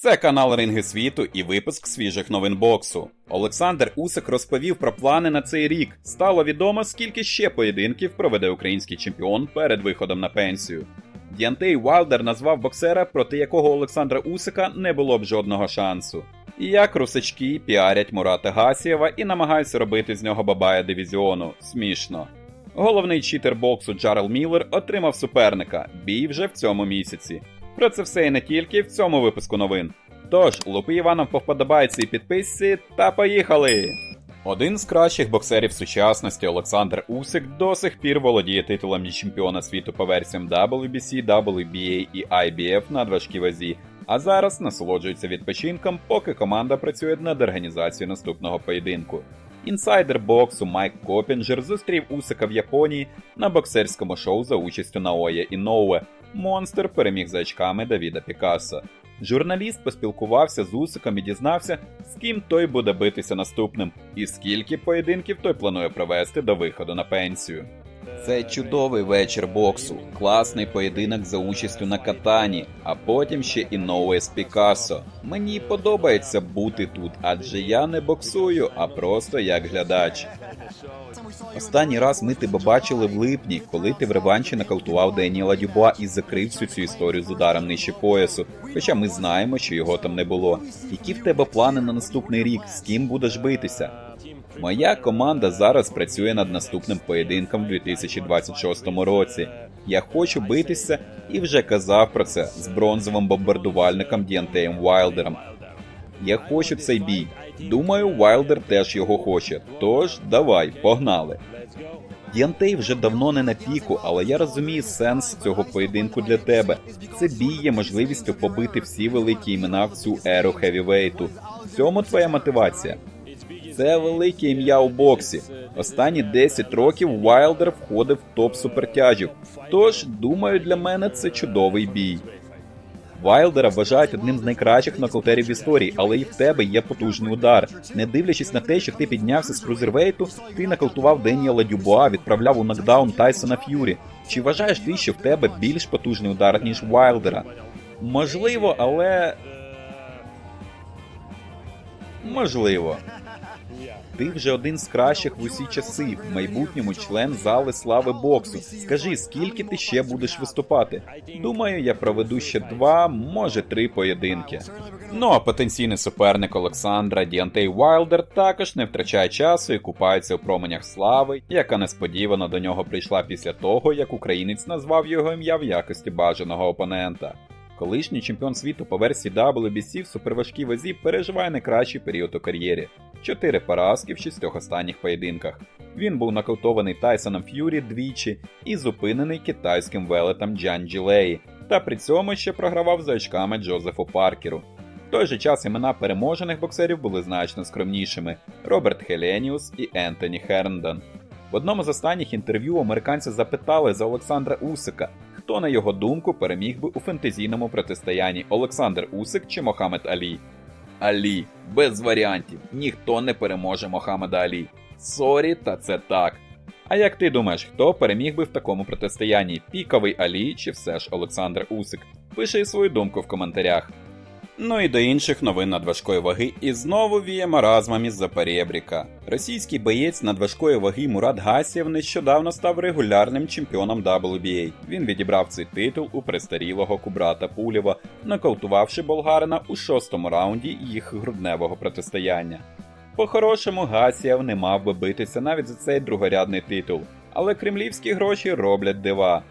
Це канал Ринги світу і випуск свіжих новин боксу. Олександр Усик розповів про плани на цей рік. Стало відомо, скільки ще поєдинків проведе український чемпіон перед виходом на пенсію. Діантей Вайлдер назвав боксера, проти якого Олександра Усика не було б жодного шансу. І як русачки піарять Мурата Гасієва і намагаються робити з нього бабая дивізіону. Смішно. Головний читер боксу Джарел Міллер отримав суперника. Бій вже в цьому місяці. Про це все і не тільки в цьому випуску новин. Тож, лупи Іваном по вподобайці і підписці та поїхали! Один з кращих боксерів сучасності Олександр Усик до сих пір володіє титулом чемпіона світу по версіям WBC, WBA і IBF на важкій вазі, а зараз насолоджується відпочинком, поки команда працює над організацією наступного поєдинку. Інсайдер боксу Майк Копінджер зустрів Усика в Японії на боксерському шоу за участю Наоя Іноуе. Монстр переміг за очками Давіда Пікассо. Журналіст поспілкувався з Усиком і дізнався, з ким той буде битися наступним, і скільки поєдинків той планує провести до виходу на пенсію. Це чудовий вечір боксу, класний поєдинок за участю на катані, а потім ще і Ноуе з Пікассо. Мені подобається бути тут, адже я не боксую, а просто як глядач. Останній раз ми тебе бачили в липні, коли ти в реванші нокаутував Деніела Дюбуа і закрив всю цю історію з ударом нижче поясу. Хоча ми знаємо, що його там не було. Які в тебе плани на наступний рік? З ким будеш битися? Моя команда зараз працює над наступним поєдинком в 2026 році. Я хочу битися і вже казав про це з бронзовим бомбардувальником Діантеєм Вайлдером. Я хочу цей бій. Думаю, Вайлдер теж його хоче. Тож давай, погнали. Діантей вже давно не на піку, але я розумію сенс цього поєдинку для тебе. Це бій є можливістю побити всі великі імена в цю еру хевівейту. В цьому твоя мотивація. Це велике ім'я у боксі. Останні 10 років Вайлдер входив в топ супертяжів. Тож, думаю, для мене це чудовий бій. Вайлдера вважають одним з найкращих нокаутерів в історії, але і в тебе є потужний удар. Не дивлячись на те, що ти піднявся з крузервейту, ти нокаутував Деніела Дюбуа, відправляв у нокдаун Тайсона Ф'юрі. Чи вважаєш ти, що в тебе більш потужний удар, ніж Вайлдера? Можливо, але. Можливо. Ти вже один з кращих в усі часи, в майбутньому член зали слави боксу. Скажи, скільки ти ще будеш виступати? Думаю, я проведу ще два, може три поєдинки. Ну а потенційний суперник Олександра Діантей Вайлдер також не втрачає часу і купається у променях слави, яка несподівано до нього прийшла після того, як українець назвав його ім'я в якості бажаного опонента. Колишній чемпіон світу по версії WBC в суперважкій вазі переживає найкращий період у кар'єрі. Чотири поразки в шістьох останніх поєдинках. Він був нокаутований Тайсоном Ф'юрі двічі і зупинений китайським велетом Джан Джилеї, та при цьому ще програвав за очками Джозефу Паркеру. В той же час імена переможених боксерів були значно скромнішими: Роберт Хеленіус і Ентоні Херндон. В одному з останніх інтерв'ю американці запитали за Олександра Усика, хто, на його думку, переміг би у фентезійному протистоянні Олександр Усик чи Мохамед Алі. Алі, без варіантів, ніхто не переможе Мохамеда Алі. Сорі, та це так. А як ти думаєш, хто переміг би в такому протистоянні? Піковий Алі чи все ж Олександр Усик? Пиши свою думку в коментарях. Ну і до інших новин надважкої ваги, і знову віє маразмом із-за перебріка. Російський боєць надважкої ваги Мурат Гасєв нещодавно став регулярним чемпіоном WBA. Він відібрав цей титул у престарілого Кубрата Пулєва, нокаутувавши болгарина у шостому раунді їх грудневого протистояння. По-хорошому, Гасєв не мав би битися навіть за цей другорядний титул, але кремлівські гроші роблять дива.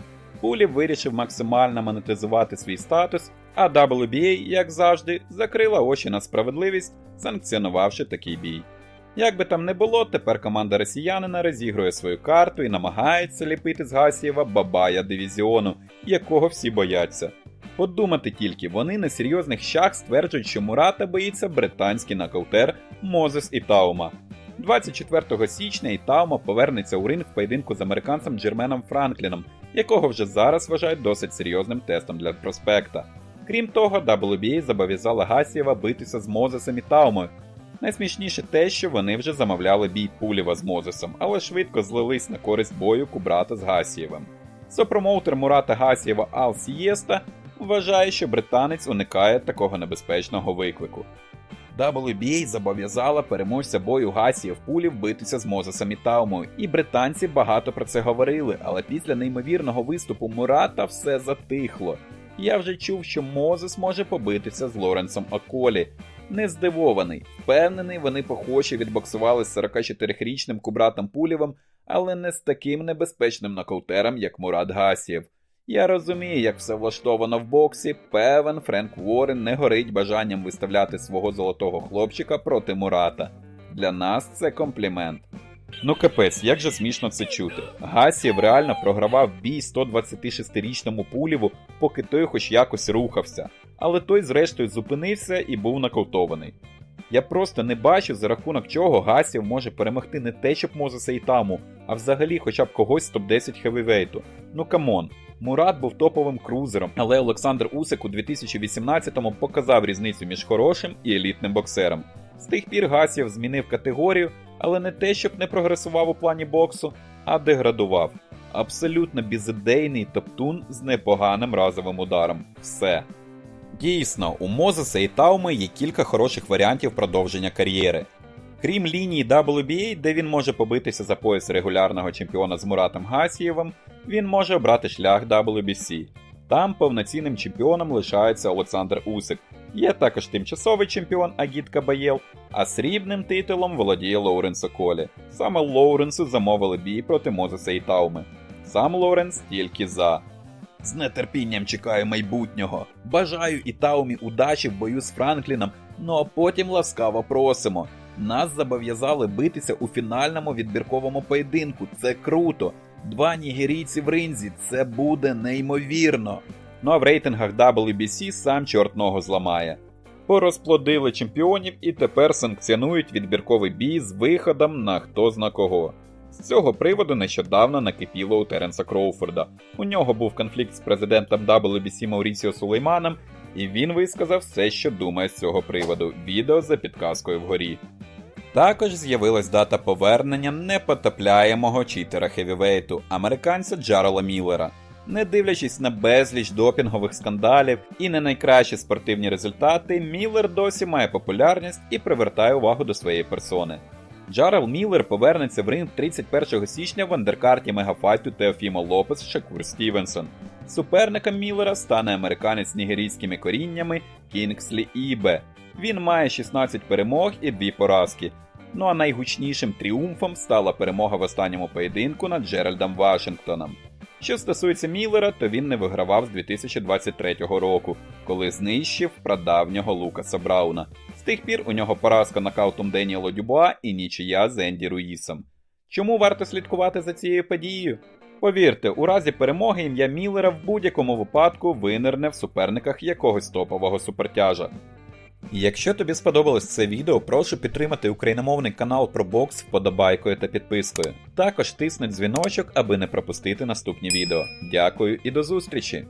Пулів вирішив максимально монетизувати свій статус, а WBA, як завжди, закрила очі на справедливість, санкціонувавши такий бій. Як би там не було, тепер команда росіянина розігрує свою карту і намагається ліпити з Гасієва бабая дивізіону, якого всі бояться. Подумати тільки, вони на серйозних щах стверджують, що Мурата боїться британський нокаутер Мозес Ітаума. 24 січня Ітаума повернеться у ринг в поєдинку з американцем Джерменом Франкліном, якого вже зараз вважають досить серйозним тестом для проспекта. Крім того, WBA зобов'язала Гасієва битися з Мозесом і Таумою. Найсмішніше те, що вони вже замовляли бій Пулєва з Мозесом, але швидко злились на користь бою Кубрата з Гасієвим. Сопромоутер Мурата Гасієва Ал Сієста вважає, що британець уникає такого небезпечного виклику. WBA зобов'язала переможця бою Гасіїв пулів битися з Мозесом і Таумою, і британці багато про це говорили, але після неймовірного виступу Мурата все затихло. Я вже чув, що Мозес може побитися з Лоренсом Околі. Не здивований, впевнений, вони похожі відбоксували з 44-річним Кубратом Пулєвим, але не з таким небезпечним нокаутером, як Мурат Гасієв. Я розумію, як все влаштовано в боксі. Певен Френк Уоррен не горить бажанням виставляти свого золотого хлопчика проти Мурата. Для нас це комплімент. Ну капець, як же смішно це чути. Гасієв реально програвав бій 126-річному пуліву, поки той хоч якось рухався, але той зрештою зупинився і був нокаутований. Я просто не бачу, за рахунок чого Гасів може перемогти не те, щоб Мозеса і Таму, а взагалі хоча б когось з топ-10 хевівейту. Ну камон. Мурат був топовим крузером, але Олександр Усик у 2018-му показав різницю між хорошим і елітним боксером. З тих пір Гасів змінив категорію, але не те, щоб не прогресував у плані боксу, а деградував. Абсолютно безідейний топтун з непоганим разовим ударом. Все. Дійсно, у Мозеса і Тауми є кілька хороших варіантів продовження кар'єри. Крім лінії WBA, де він може побитися за пояс регулярного чемпіона з Муратом Гасієвим, він може обрати шлях WBC. Там повноцінним чемпіоном лишається Олександр Усик. Є також тимчасовий чемпіон Агіт Кабаєл, а срібним титулом володіє Лоуренс Околі. Саме Лоуренсу замовили бій проти Мозеса і Тауми. Сам Лоуренс тільки за. З нетерпінням чекаю майбутнього. Бажаю і Таумі удачі в бою з Франкліном, ну а потім ласкаво просимо. Нас зобов'язали битися у фінальному відбірковому поєдинку. Це круто. Два нігерійці в ринзі. Це буде неймовірно. Ну а в рейтингах WBC сам чорт ногу зламає. Порозплодили чемпіонів і тепер санкціонують відбірковий бій з виходом на хто зна кого. З цього приводу нещодавно накипіло у Теренса Кроуфорда. У нього був конфлікт з президентом WBC Маурісіо Сулейманом, і він висказав все, що думає з цього приводу. Відео за підказкою вгорі. Також з'явилась дата повернення непотопляємого читера хевівейту, американця Джарела Міллера. Не дивлячись на безліч допінгових скандалів і не найкращі спортивні результати, Міллер досі має популярність і привертає увагу до своєї персони. Джарел Міллер повернеться в ринг 31 січня в андеркарті мегафайту Теофімо Лопес Шакур Стівенсон. Суперником Міллера стане американець з нігерійськими коріннями Кінгслі Ібе. Він має 16 перемог і 2 поразки. Ну а найгучнішим тріумфом стала перемога в останньому поєдинку над Джеральдом Вашингтоном. Що стосується Міллера, то він не вигравав з 2023 року, коли знищив прадавнього Лукаса Брауна. З тих пір у нього поразка нокаутом Деніела Дюбуа і нічия з Енді Руїсом. Чому варто слідкувати за цією подією? Повірте, у разі перемоги ім'я Міллера в будь-якому випадку винирне в суперниках якогось топового супертяжа. Якщо тобі сподобалось це відео, прошу підтримати україномовний канал про бокс вподобайкою та підпискою. Також тиснуть дзвіночок, аби не пропустити наступні відео. Дякую і до зустрічі!